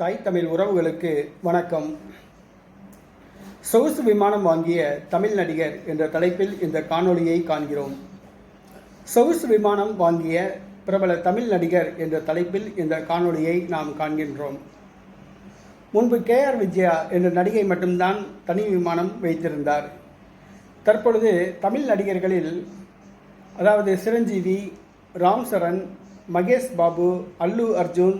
தாய் தமிழ் உறவுகளுக்கு வணக்கம். சொகுசு விமானம் வாங்கிய தமிழ் நடிகர் என்ற தலைப்பில் இந்த காணொளியை காண்கிறோம். சொகுசு விமானம் வாங்கிய பிரபல தமிழ் நடிகர் என்ற தலைப்பில் இந்த காணொளியை நாம் காண்கின்றோம். முன்பு கே ஆர் விஜயா என்ற நடிகை மட்டும்தான் தனி விமானம் வைத்திருந்தார். தற்பொழுது தமிழ் நடிகர்களில் அதாவது சிரஞ்சீவி ராம் சரண் மகேஷ் பாபு அல்லு அர்ஜுன்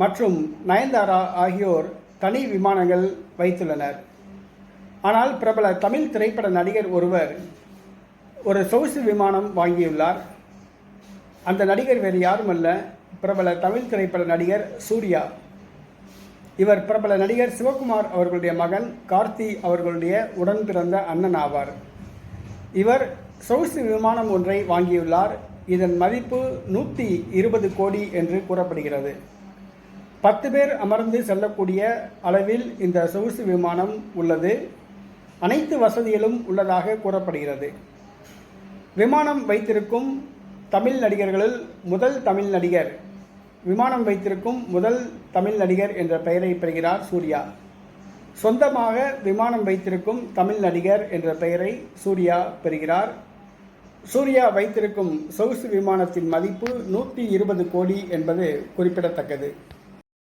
மற்றும் நயன்தாரா ஆகியோர் தனி விமானங்கள் வைத்துள்ளனர். ஆனால் பிரபல தமிழ் திரைப்பட நடிகர் ஒருவர் ஒரு சொகுசு விமானம் வாங்கியுள்ளார். அந்த நடிகர் வேறு யாருமல்ல பிரபல தமிழ் திரைப்பட நடிகர் சூர்யா. இவர் பிரபல நடிகர் சிவகுமார் அவர்களுடைய மகன் கார்த்தி அவர்களுடைய உடன் பிறந்த அண்ணன் ஆவார். இவர் சொகுசு விமானம் ஒன்றை வாங்கியுள்ளார். இதன் மதிப்பு நூற்றி இருபது கோடி என்று கூறப்படுகிறது. பத்து பேர் அமர்ந்து செல்லக்கூடிய அளவில் இந்த சொகுசு விமானம் உள்ளது. அனைத்து வசதிகளும் உள்ளதாக கூறப்படுகிறது. விமானம் வைத்திருக்கும் தமிழ் நடிகர்களில் முதல் தமிழ் நடிகர் விமானம் வைத்திருக்கும் முதல் தமிழ் நடிகர் என்ற பெயரை பெறுகிறார் சூர்யா. சொந்தமாக விமானம் வைத்திருக்கும் தமிழ் நடிகர் என்ற பெயரை சூர்யா பெறுகிறார். சூர்யா வைத்திருக்கும் சொகுசு விமானத்தின் மதிப்பு நூற்றி இருபது கோடி என்பது குறிப்பிடத்தக்கது.